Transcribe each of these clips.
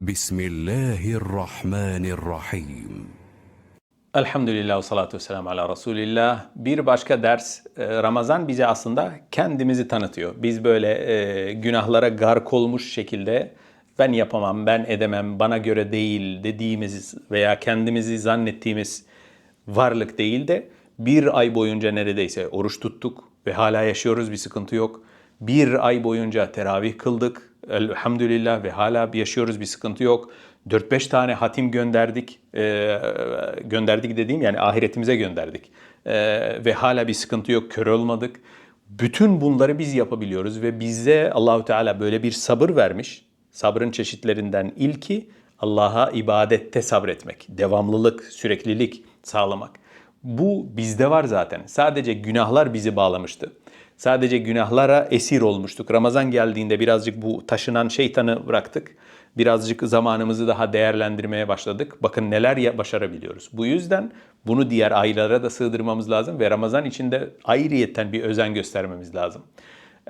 Bismillahirrahmanirrahim. Elhamdülillah ve salatu vesselamu ala Resulillah. Bir başka ders e, Ramazan bize aslında kendimizi tanıtıyor. Biz böyle e, günahlara gark olmuş şekilde ben yapamam, ben edemem, bana göre değil dediğimiz veya kendimizi zannettiğimiz varlık değil de bir ay boyunca neredeyse oruç tuttuk ve hala yaşıyoruz bir sıkıntı yok. Bir ay boyunca teravih kıldık elhamdülillah ve hala yaşıyoruz bir sıkıntı yok. 4-5 tane hatim gönderdik. Ee, gönderdik dediğim yani ahiretimize gönderdik. Ee, ve hala bir sıkıntı yok, kör olmadık. Bütün bunları biz yapabiliyoruz ve bize Allahu Teala böyle bir sabır vermiş. Sabrın çeşitlerinden ilki Allah'a ibadette sabretmek, devamlılık, süreklilik sağlamak. Bu bizde var zaten. Sadece günahlar bizi bağlamıştı. Sadece günahlara esir olmuştuk. Ramazan geldiğinde birazcık bu taşınan şeytanı bıraktık. Birazcık zamanımızı daha değerlendirmeye başladık. Bakın neler başarabiliyoruz. Bu yüzden bunu diğer aylara da sığdırmamız lazım ve Ramazan içinde ayrıyetten bir özen göstermemiz lazım.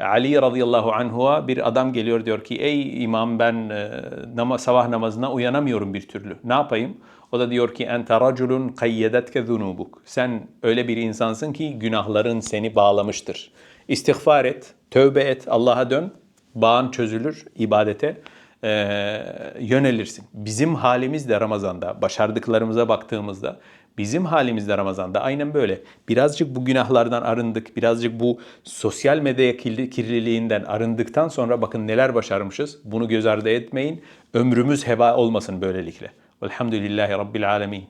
Ali radıyallahu anhu'a bir adam geliyor diyor ki ey imam ben e, nama, sabah namazına uyanamıyorum bir türlü. Ne yapayım? O da diyor ki ente raculun kayyedetke zunubuk. Sen öyle bir insansın ki günahların seni bağlamıştır. İstiğfar et, tövbe et, Allah'a dön. Bağın çözülür, ibadete e, yönelirsin. Bizim halimiz de Ramazan'da, başardıklarımıza baktığımızda Bizim halimizde Ramazan'da aynen böyle. Birazcık bu günahlardan arındık, birazcık bu sosyal medya kirli- kirliliğinden arındıktan sonra bakın neler başarmışız. Bunu göz ardı etmeyin. Ömrümüz heba olmasın böylelikle. Velhamdülillahi Rabbil Alemin.